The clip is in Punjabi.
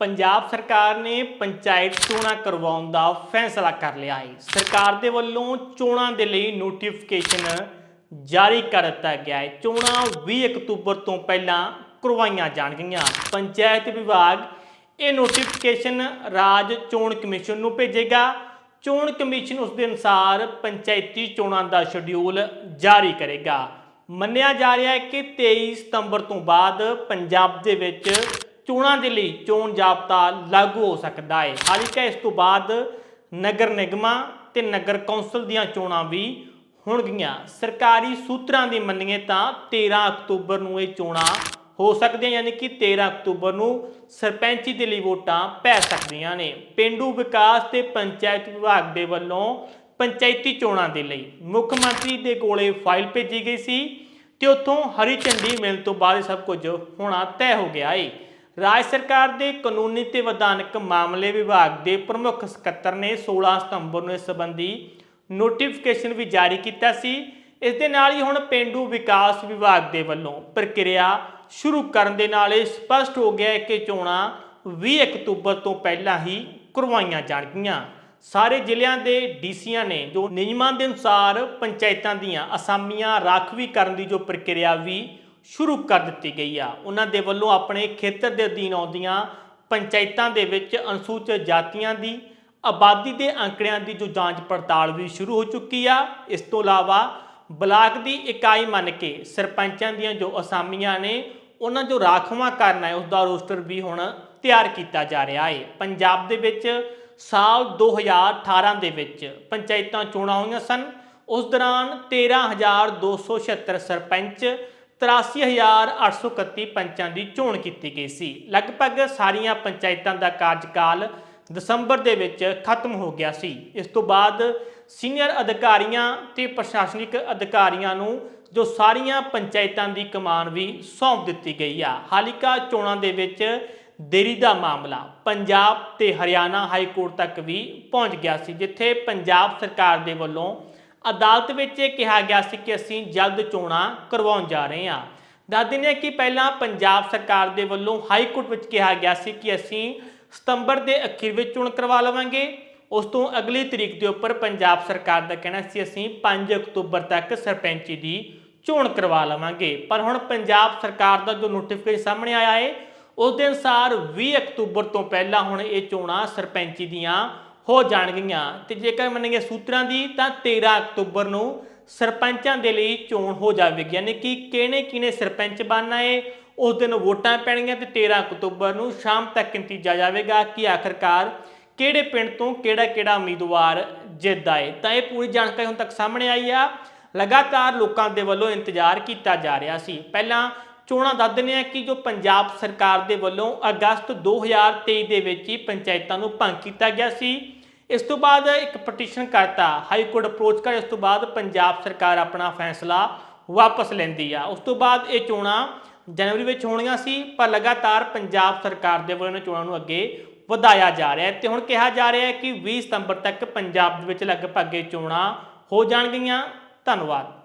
ਪੰਜਾਬ ਸਰਕਾਰ ਨੇ ਪੰਚਾਇਤ ਚੋਣਾਂ ਕਰਵਾਉਣ ਦਾ ਫੈਸਲਾ ਕਰ ਲਿਆ ਹੈ। ਸਰਕਾਰ ਦੇ ਵੱਲੋਂ ਚੋਣਾਂ ਦੇ ਲਈ ਨੋਟੀਫਿਕੇਸ਼ਨ ਜਾਰੀ ਕਰ ਦਿੱਤਾ ਗਿਆ ਹੈ। ਚੋਣਾਂ 20 ਅਕਤੂਬਰ ਤੋਂ ਪਹਿਲਾਂ ਕਰਵਾਈਆਂ ਜਾਣਗੀਆਂ। ਪੰਚਾਇਤ ਵਿਭਾਗ ਇਹ ਨੋਟੀਫਿਕੇਸ਼ਨ ਰਾਜ ਚੋਣ ਕਮਿਸ਼ਨ ਨੂੰ ਭੇਜੇਗਾ। ਚੋਣ ਕਮਿਸ਼ਨ ਉਸ ਦੇ ਅਨੁਸਾਰ ਪੰਚਾਇਤੀ ਚੋਣਾਂ ਦਾ ਸ਼ਡਿਊਲ ਜਾਰੀ ਕਰੇਗਾ। ਮੰਨਿਆ ਜਾ ਰਿਹਾ ਹੈ ਕਿ 23 ਸਤੰਬਰ ਤੋਂ ਬਾਅਦ ਪੰਜਾਬ ਦੇ ਵਿੱਚ ਚੋਣਾਂ ਦੇ ਲਈ ਚੋਣ ਜਾਬਤਾ ਲਾਗੂ ਹੋ ਸਕਦਾ ਹੈ। ਹਾਲਾਂਕਿ ਇਸ ਤੋਂ ਬਾਅਦ ਨਗਰ ਨਿਗਮਾਂ ਤੇ ਨਗਰ ਕੌਂਸਲ ਦੀਆਂ ਚੋਣਾਂ ਵੀ ਹੋਣਗੀਆਂ। ਸਰਕਾਰੀ ਸੂਤਰਾਂ ਦੀ ਮੰਨੀਏ ਤਾਂ 13 ਅਕਤੂਬਰ ਨੂੰ ਇਹ ਚੋਣਾਂ ਹੋ ਸਕਦੀਆਂ, ਯਾਨੀ ਕਿ 13 ਅਕਤੂਬਰ ਨੂੰ ਸਰਪੰਚੀ ਦੇ ਲਈ ਵੋਟਾਂ ਪੈ ਸਕਦੀਆਂ ਨੇ। ਪਿੰਡੂ ਵਿਕਾਸ ਤੇ ਪੰਚਾਇਤ ਵਿਭਾਗ ਦੇ ਵੱਲੋਂ ਪੰਚਾਇਤੀ ਚੋਣਾਂ ਦੇ ਲਈ ਮੁੱਖ ਮੰਤਰੀ ਦੇ ਕੋਲੇ ਫਾਈਲ ਭੇਜੀ ਗਈ ਸੀ ਤੇ ਉੱਥੋਂ ਹਰੀ ਝੰਡੀ ਮਿਲਣ ਤੋਂ ਬਾਅਦ ਇਹ ਸਭ ਕੁਝ ਹੋਣਾ ਤੈਅ ਹੋ ਗਿਆ ਏ। ਰਾਜ ਸਰਕਾਰ ਦੇ ਕਾਨੂੰਨੀ ਤੇ ਵਿਧਾਨਕ ਮਾਮਲੇ ਵਿਭਾਗ ਦੇ ਪ੍ਰਮੁੱਖ ਸਕੱਤਰ ਨੇ 16 ਸਤੰਬਰ ਨੂੰ ਇਸ ਸੰਬੰਧੀ ਨੋਟੀਫਿਕੇਸ਼ਨ ਵੀ ਜਾਰੀ ਕੀਤਾ ਸੀ। ਇਸ ਦੇ ਨਾਲ ਹੀ ਹੁਣ ਪਿੰਡੂ ਵਿਕਾਸ ਵਿਭਾਗ ਦੇ ਵੱਲੋਂ ਪ੍ਰਕਿਰਿਆ ਸ਼ੁਰੂ ਕਰਨ ਦੇ ਨਾਲ ਇਹ ਸਪਸ਼ਟ ਹੋ ਗਿਆ ਹੈ ਕਿ ਚੋਣਾਂ 20 ਅਕਤੂਬਰ ਤੋਂ ਪਹਿਲਾਂ ਹੀ ਕਰਵਾਈਆਂ ਜਾਣਗੀਆਂ। ਸਾਰੇ ਜ਼ਿਲ੍ਹਿਆਂ ਦੇ ਡੀਸੀਆਂ ਨੇ ਜੋ ਨਿਯਮਾਂ ਦੇ ਅਨੁਸਾਰ ਪੰਚਾਇਤਾਂ ਦੀਆਂ ਅਸਾਮੀਆਂ ਰਾਖਵੀ ਕਰਨ ਦੀ ਜੋ ਪ੍ਰਕਿਰਿਆ ਵੀ ਸ਼ੁਰੂ ਕਰ ਦਿੱਤੀ ਗਈ ਆ। ਉਹਨਾਂ ਦੇ ਵੱਲੋਂ ਆਪਣੇ ਖੇਤਰ ਦੇ ਅਧੀਨ ਆਉਂਦੀਆਂ ਪੰਚਾਇਤਾਂ ਦੇ ਵਿੱਚ ਅਨੁਸੂਚਿਤ ਜਾਤੀਆਂ ਦੀ, ਆਬਾਦੀ ਦੇ ਅੰਕੜਿਆਂ ਦੀ ਜੋ ਜਾਂਚ ਪੜਤਾਲ ਵੀ ਸ਼ੁਰੂ ਹੋ ਚੁੱਕੀ ਆ। ਇਸ ਤੋਂ ਇਲਾਵਾ ਬਲਾਕ ਦੀ ਇਕਾਈ ਮੰਨ ਕੇ ਸਰਪੰਚਾਂ ਦੀਆਂ ਜੋ ਅਸਾਮੀਆਂ ਨੇ, ਉਹਨਾਂ ਜੋ ਰਾਖਵਾਂ ਕਰਨਾ ਹੈ ਉਸ ਦਾ ਰੋਸਟਰ ਵੀ ਹੁਣ ਤਿਆਰ ਕੀਤਾ ਜਾ ਰਿਹਾ ਹੈ ਪੰਜਾਬ ਦੇ ਵਿੱਚ ਸਾਲ 2018 ਦੇ ਵਿੱਚ ਪੰਚਾਇਤਾਂ ਚੋਣਾਂ ਹੋਈਆਂ ਸਨ। ਉਸ ਦੌਰਾਨ 13276 ਸਰਪੰਚ 83831 ਪੰਚਾਂ ਦੀ ਚੋਣ ਕੀਤੀ ਗਈ ਸੀ। ਲਗਭਗ ਸਾਰੀਆਂ ਪੰਚਾਇਤਾਂ ਦਾ ਕਾਰਜਕਾਲ ਦਸੰਬਰ ਦੇ ਵਿੱਚ ਖਤਮ ਹੋ ਗਿਆ ਸੀ। ਇਸ ਤੋਂ ਬਾਅਦ ਸੀਨੀਅਰ ਅਧਿਕਾਰੀਆਂ ਤੇ ਪ੍ਰਸ਼ਾਸਨਿਕ ਅਧਿਕਾਰੀਆਂ ਨੂੰ ਜੋ ਸਾਰੀਆਂ ਪੰਚਾਇਤਾਂ ਦੀ ਕਮਾਨ ਵੀ ਸੌਂਪ ਦਿੱਤੀ ਗਈ ਆ। ਹਾਲਿਕਾ ਚੋਣਾਂ ਦੇ ਵਿੱਚ ਦੇਰੀ ਦਾ ਮਾਮਲਾ ਪੰਜਾਬ ਤੇ ਹਰਿਆਣਾ ਹਾਈ ਕੋਰਟ ਤੱਕ ਵੀ ਪਹੁੰਚ ਗਿਆ ਸੀ, ਜਿੱਥੇ ਪੰਜਾਬ ਸਰਕਾਰ ਦੇ ਵੱਲੋਂ ਅਦਾਲਤ ਵਿੱਚ ਇਹ ਕਿਹਾ ਗਿਆ ਸੀ ਕਿ ਅਸੀਂ ਜਲਦ ਚੋਣਾਂ ਕਰਵਾਉਣ ਜਾ ਰਹੇ ਹਾਂ। ਦੱਸ ਦਿੰਦੇ ਹਾਂ ਕਿ ਪਹਿਲਾਂ ਪੰਜਾਬ ਸਰਕਾਰ ਦੇ ਵੱਲੋਂ ਹਾਈ ਕੋਰਟ ਵਿੱਚ ਕਿਹਾ ਗਿਆ ਸੀ ਕਿ ਅਸੀਂ ਸਤੰਬਰ ਦੇ ਅਖੀਰ ਵਿੱਚ ਚੋਣ ਕਰਵਾ ਲਵਾਂਗੇ। ਉਸ ਤੋਂ ਅਗਲੀ ਤਰੀਕ ਦੇ ਉੱਪਰ ਪੰਜਾਬ ਸਰਕਾਰ ਦਾ ਕਹਿਣਾ ਸੀ, ਅਸੀਂ 5 ਅਕਤੂਬਰ ਤੱਕ ਸਰਪੰਚੀ ਦੀ ਚੋਣ ਕਰਵਾ ਲਵਾਂਗੇ। ਪਰ ਹੁਣ ਪੰਜਾਬ ਸਰਕਾਰ ਦਾ ਜੋ ਨੋਟੀਫਿਕੇਸ਼ਨ ਸਾਹਮਣੇ ਆਇਆ ਹੈ, ਉਸ ਦੇ ਅਨੁਸਾਰ 20 ਅਕਤੂਬਰ ਤੋਂ ਪਹਿਲਾਂ ਹੁਣ ਇਹ ਚੋਣਾਂ ਸਰਪੰਚੀ ਦੀਆਂ ਹੋ ਜਾਣਗੀਆਂ। ਤੇ ਜੇਕਰ ਮੰਨੀਏ ਸੂਤਰਾਂ ਦੀ, ਤਾਂ 13 ਅਕਤੂਬਰ ਨੂੰ ਸਰਪੰਚਾਂ ਦੇ ਲਈ ਚੋਣ ਹੋ ਜਾਵੇਗੀ। ਯਾਨੀ ਕਿ ਕਿਹਨੇ ਕਿਹਨੇ ਸਰਪੰਚ ਬਣਨਾ ਏ, ਉਸ ਦਿਨ ਵੋਟਾਂ ਪੈਣਗੀਆਂ ਤੇ 13 ਅਕਤੂਬਰ ਨੂੰ ਸ਼ਾਮ ਤੱਕ ਨਤੀਜਾ ਜਾਵੇਗਾ ਕਿ ਆਖਰਕਾਰ ਕਿਹੜੇ ਪਿੰਡ ਤੋਂ ਕਿਹੜਾ ਕਿਹੜਾ ਉਮੀਦਵਾਰ ਜਿੱਤਦਾ ਏ। ਤਾਂ ਇਹ ਪੂਰੀ ਜਾਣਕਾਰੀ ਹੁਣ ਤੱਕ ਸਾਹਮਣੇ ਆਈ ਆ। ਲਗਾਤਾਰ ਲੋਕਾਂ ਦੇ ਵੱਲੋਂ ਇੰਤਜ਼ਾਰ ਕੀਤਾ ਜਾ ਰਿਹਾ ਸੀ। ਪਹਿਲਾਂ ਚੋਣਾਂ ਦੱਸ ਦਿੰਦੇ ਆ ਕਿ ਜੋ ਪੰਜਾਬ ਸਰਕਾਰ ਦੇ ਵੱਲੋਂ ਅਗਸਤ 2023 ਦੇ ਵਿੱਚ ਹੀ ਪੰਚਾਇਤਾਂ ਨੂੰ ਭੰਗ ਕੀਤਾ ਗਿਆ ਸੀ, ਇਸ ਤੋਂ ਬਾਅਦ ਇੱਕ ਪਟੀਸ਼ਨ ਕਰਤਾ ਹਾਈ ਕੋਰਟ ਅਪਰੋਚ ਕਰ, ਇਸ ਤੋਂ ਬਾਅਦ ਪੰਜਾਬ ਸਰਕਾਰ ਆਪਣਾ ਫੈਸਲਾ ਵਾਪਸ ਲੈਂਦੀ ਆ। ਉਸ ਤੋਂ ਬਾਅਦ ਇਹ ਚੋਣਾਂ ਜਨਵਰੀ ਵਿੱਚ ਹੋਣੀਆਂ ਸੀ, ਪਰ ਲਗਾਤਾਰ ਪੰਜਾਬ ਸਰਕਾਰ ਦੇ ਵੱਲੋਂ ਇਹਨਾਂ ਚੋਣਾਂ ਨੂੰ ਅੱਗੇ ਵਧਾਇਆ ਜਾ ਰਿਹਾ ਹੈ। ਤੇ ਹੁਣ ਕਿਹਾ ਜਾ ਰਿਹਾ ਹੈ ਕਿ 20 ਸਤੰਬਰ ਤੱਕ ਪੰਜਾਬ ਦੇ ਵਿੱਚ ਲਗਭਗ ਇਹ ਚੋਣਾਂ ਹੋ ਜਾਣਗੀਆਂ। ਧੰਨਵਾਦ।